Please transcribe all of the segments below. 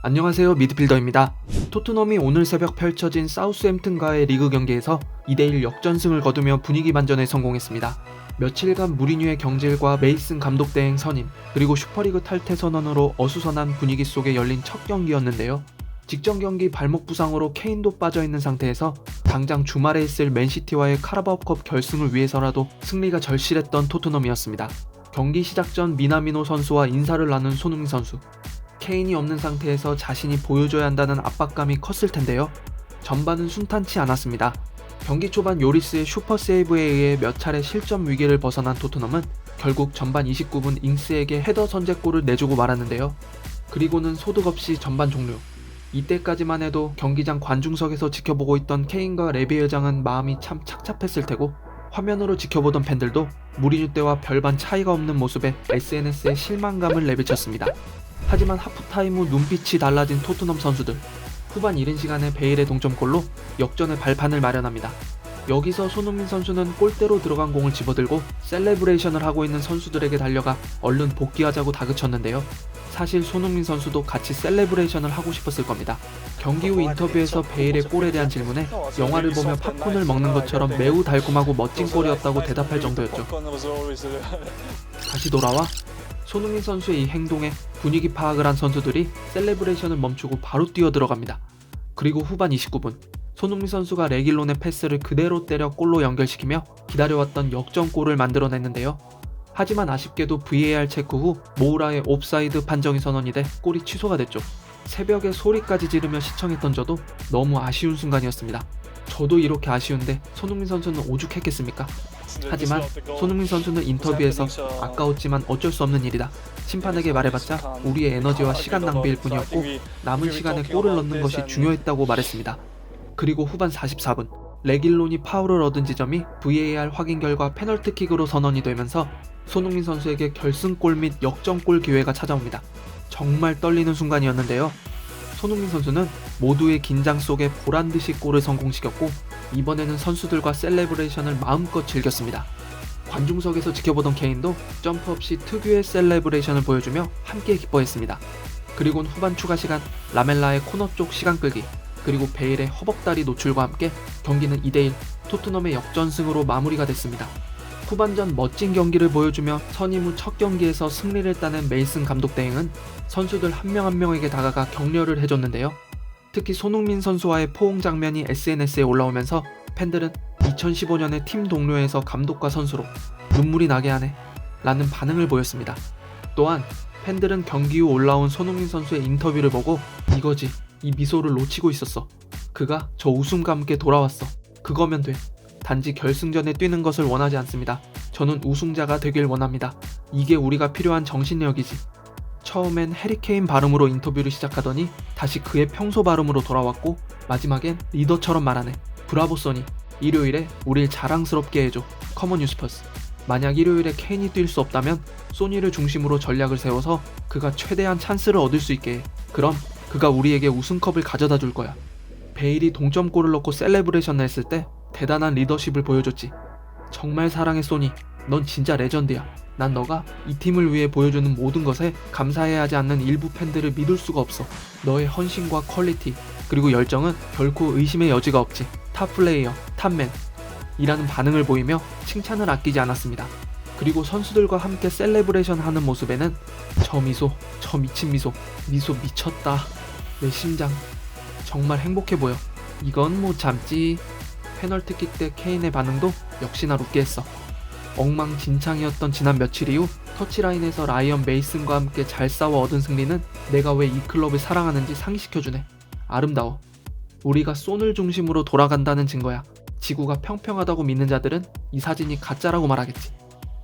안녕하세요 미드필더입니다. 토트넘이 오늘 새벽 펼쳐진 사우스햄튼과의 리그 경기에서 2대1 역전승을 거두며 분위기 반전에 성공했습니다. 며칠간 무리뉴의 경질과 메이슨 감독 대행 선임 그리고 슈퍼리그 탈퇴 선언으로 어수선한 분위기 속에 열린 첫 경기였는데요. 직전 경기 발목 부상으로 케인도 빠져있는 상태에서 당장 주말에 있을 맨시티와의 카라바오컵 결승을 위해서라도 승리가 절실했던 토트넘이었습니다. 경기 시작 전 미나미노 선수와 인사를 나눈 손흥민 선수. 케인이 없는 상태에서 자신이 보여줘야 한다는 압박감이 컸을 텐데요. 전반은 순탄치 않았습니다. 경기 초반 요리스의 슈퍼 세이브에 의해 몇 차례 실점 위기를 벗어난 토트넘은 결국 전반 29분 잉스에게 헤더 선제골을 내주고 말았는데요. 그리고는 소득 없이 전반 종료. 이때까지만 해도 경기장 관중석에서 지켜보고 있던 케인과 레비 회장은 마음이 참 착잡했을 테고 화면으로 지켜보던 팬들도 무리뉴 때와 별반 차이가 없는 모습에 SNS에 실망감을 내비쳤습니다. 하지만 하프타임 후 눈빛이 달라진 토트넘 선수들. 후반 이른 시간에 베일의 동점골로 역전의 발판을 마련합니다. 여기서 손흥민 선수는 골대로 들어간 공을 집어들고 셀레브레이션을 하고 있는 선수들에게 달려가 얼른 복귀하자고 다그쳤는데요. 사실 손흥민 선수도 같이 셀레브레이션을 하고 싶었을 겁니다. 경기 후 인터뷰에서 베일의 골에 대한 질문에 영화를 보며 팝콘을 먹는 것처럼 매우 달콤하고 멋진 골이었다고 대답할 정도였죠. 다시 돌아와 손흥민 선수의 이 행동에 분위기 파악을 한 선수들이 셀레브레이션을 멈추고 바로 뛰어 들어갑니다. 그리고 후반 29분 손흥민 선수가 레길론의 패스를 그대로 때려 골로 연결시키며 기다려왔던 역전골을 만들어냈는데요. 하지만 아쉽게도 VAR 체크 후 모우라의 옵사이드 판정이 선언이 돼 골이 취소가 됐죠. 새벽에 소리까지 지르며 시청했던 저도 너무 아쉬운 순간이었습니다. 저도 이렇게 아쉬운데 손흥민 선수는 오죽했겠습니까? 하지만 손흥민 선수는 인터뷰에서 아까웠지만 어쩔 수 없는 일이다. 심판에게 말해봤자 우리의 에너지와 시간 낭비일 뿐이었고 남은 시간에 골을 넣는 것이 중요했다고 말했습니다. 그리고 후반 44분 레길론이 파울을 얻은 지점이 VAR 확인 결과 페널티킥으로 선언이 되면서 손흥민 선수에게 결승골 및 역전골 기회가 찾아옵니다. 정말 떨리는 순간이었는데요. 손흥민 선수는 모두의 긴장 속에 보란 듯이 골을 성공시켰고 이번에는 선수들과 셀레브레이션을 마음껏 즐겼습니다. 관중석에서 지켜보던 케인도 점프 없이 특유의 셀레브레이션을 보여주며 함께 기뻐했습니다. 그리곤 후반 추가 시간 라멜라의 코너 쪽 시간 끌기 그리고 베일의 허벅다리 노출과 함께 경기는 2대1 토트넘의 역전승으로 마무리가 됐습니다. 후반전 멋진 경기를 보여주며 선임 후 첫 경기에서 승리를 따낸 메이슨 감독 대행은 선수들 한 명한 명에게 다가가 격려를 해줬는데요. 특히 손흥민 선수와의 포옹 장면이 SNS에 올라오면서 팬들은 2015년에 팀 동료에서 감독과 선수로 눈물이 나게 하네 라는 반응을 보였습니다. 또한 팬들은 경기 후 올라온 손흥민 선수의 인터뷰를 보고 이거지 이 미소를 놓치고 있었어. 그가 저 웃음과 함께 돌아왔어. 그거면 돼. 단지 결승전에 뛰는 것을 원하지 않습니다. 저는 우승자가 되길 원합니다. 이게 우리가 필요한 정신력이지. 처음엔 해리케인 발음으로 인터뷰를 시작하더니 다시 그의 평소 발음으로 돌아왔고 마지막엔 리더처럼 말하네. 브라보 써니. 일요일에 우릴 자랑스럽게 해줘. 커먼 뉴스퍼스. 만약 일요일에 케인이 뛸 수 없다면 소니를 중심으로 전략을 세워서 그가 최대한 찬스를 얻을 수 있게 해. 그럼 그가 우리에게 우승컵을 가져다 줄 거야. 베일이 동점골을 넣고 셀레브레이션 했을 때 대단한 리더십을 보여줬지. 정말 사랑해 소니. 넌 진짜 레전드야. 난 너가 이 팀을 위해 보여주는 모든 것에 감사해야 하지 않는 일부 팬들을 믿을 수가 없어. 너의 헌신과 퀄리티 그리고 열정은 결코 의심의 여지가 없지. 탑 플레이어, 탑맨. 이라는 반응을 보이며 칭찬을 아끼지 않았습니다. 그리고 선수들과 함께 셀레브레이션 하는 모습에는 저 미소, 저 미친 미소, 미소 미쳤다. 내 심장. 정말 행복해 보여. 이건 못 참지. 페널티킥 때 케인의 반응도 역시나 웃게 했어. 엉망진창이었던 지난 며칠 이후 터치라인에서 라이언 메이슨과 함께 잘 싸워 얻은 승리는 내가 왜 이 클럽을 사랑하는지 상기시켜주네. 아름다워. 우리가 손을 중심으로 돌아간다는 증거야. 지구가 평평하다고 믿는 자들은 이 사진이 가짜라고 말하겠지.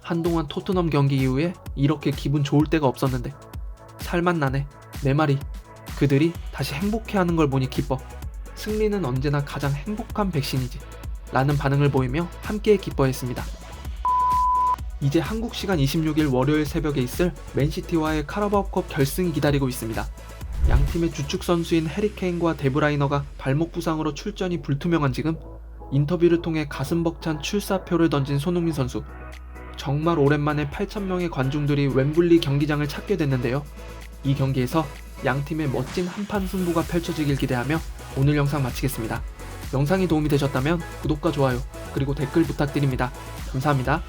한동안 토트넘 경기 이후에 이렇게 기분 좋을 때가 없었는데 살만 나네. 내 말이 그들이 다시 행복해하는 걸 보니 기뻐. 승리는 언제나 가장 행복한 백신이지. 라는 반응을 보이며 함께 기뻐했습니다. 이제 한국 시간 26일 월요일 새벽에 있을 맨시티와의 카라바오컵 결승이 기다리고 있습니다. 양 팀의 주축 선수인 해리케인과 데브라이너가 발목 부상으로 출전이 불투명한 지금 인터뷰를 통해 가슴 벅찬 출사표를 던진 손흥민 선수. 정말 오랜만에 8,000명의 관중들이 웸블리 경기장을 찾게 됐는데요. 이 경기에서 양 팀의 멋진 한판 승부가 펼쳐지길 기대하며 오늘 영상 마치겠습니다. 영상이 도움이 되셨다면 구독과 좋아요 그리고 댓글 부탁드립니다. 감사합니다.